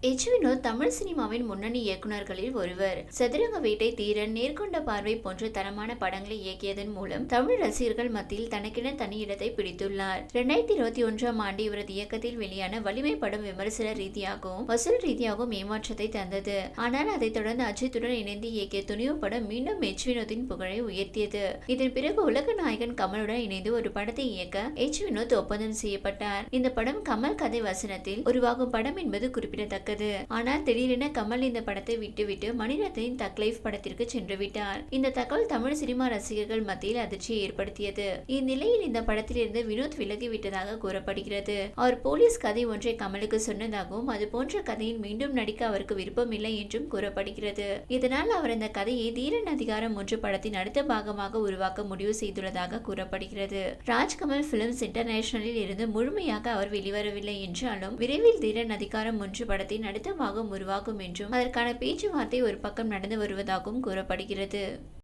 H Vinod Tamil சினிமாவின் முன்னணி இயக்குநர்களில் ஒருவர். சதுரங்க வேட்டை தீரன் நேர்கொண்ட பார்வை போன்ற தரமான படங்களை இயக்கியதன் மூலம் தமிழ் ரசிகர்கள் மத்தியில் தனக்கென தனி இடத்தை பிடித்துள்ளார். இரண்டாயிரத்தி இருபத்தி ஒன்றாம் ஆண்டு இவரது இயக்கத்தில் வெளியான வலிமை படம் விமர்சன ரீதியாகவும் வசூல் ரீதியாகவும் ஏமாற்றத்தை தந்தது. ஆனால் அதைத் தொடர்ந்து அஜித்துடன் இணைந்து இயக்கிய துணிவு படம் மீண்டும் எச் வினோத்தின் புகழை உயர்த்தியது. இதன் பிறகு உலக நாயகன் கமலுடன் இணைந்து ஒரு படத்தை இயக்க எச் வினோத் ஒப்பந்தம் செய்யப்பட்டார். இந்த படம் கமல் கதை வசனத்தில் உருவாகும் படம் என்பது குறிப்பிடத்தக்க குறிப்பிடத்தக்கது ஆனால் திடீரென கமல் இந்த படத்தை விட்டுவிட்டு மணிரத்னின் தக் லைஃப் படத்திற்கு சென்று விட்டார். இந்த தகவல் தமிழ் சினிமா ரசிகர்கள் மத்தியில் அதிர்ச்சியை ஏற்படுத்தியது. இந்நிலையில் இந்த படத்திலிருந்து வினோத் விலகிவிட்டதாக கூறப்படுகிறது. அவர் போலீஸ் கதை ஒன்றை கமலுக்கு சொன்னதாகவும் அது போன்ற கதையில் மீண்டும் நடிக்க அவருக்கு விருப்பமில்லை என்றும் கூறப்படுகிறது. இதனால் அவர் அந்த கதையை தீரன் அதிகாரம் ஒன்று படத்தின் அடுத்த பாகமாக உருவாக்க முடிவு செய்துள்ளதாக கூறப்படுகிறது. ராஜ்கமல் பிலிம்ஸ் இன்டர்நேஷனலில் இருந்து முழுமையாக அவர் வெளிவரவில்லை என்றாலும் விரைவில் தீரன் அதிகாரம் ஒன்று படத்தின் அடுத்த பாகம் உருவாகும் என்றும் அதற்கான பேச்சுவார்த்தை ஒரு பக்கம் நடந்து வருவதாகவும் கூறப்படுகிறது.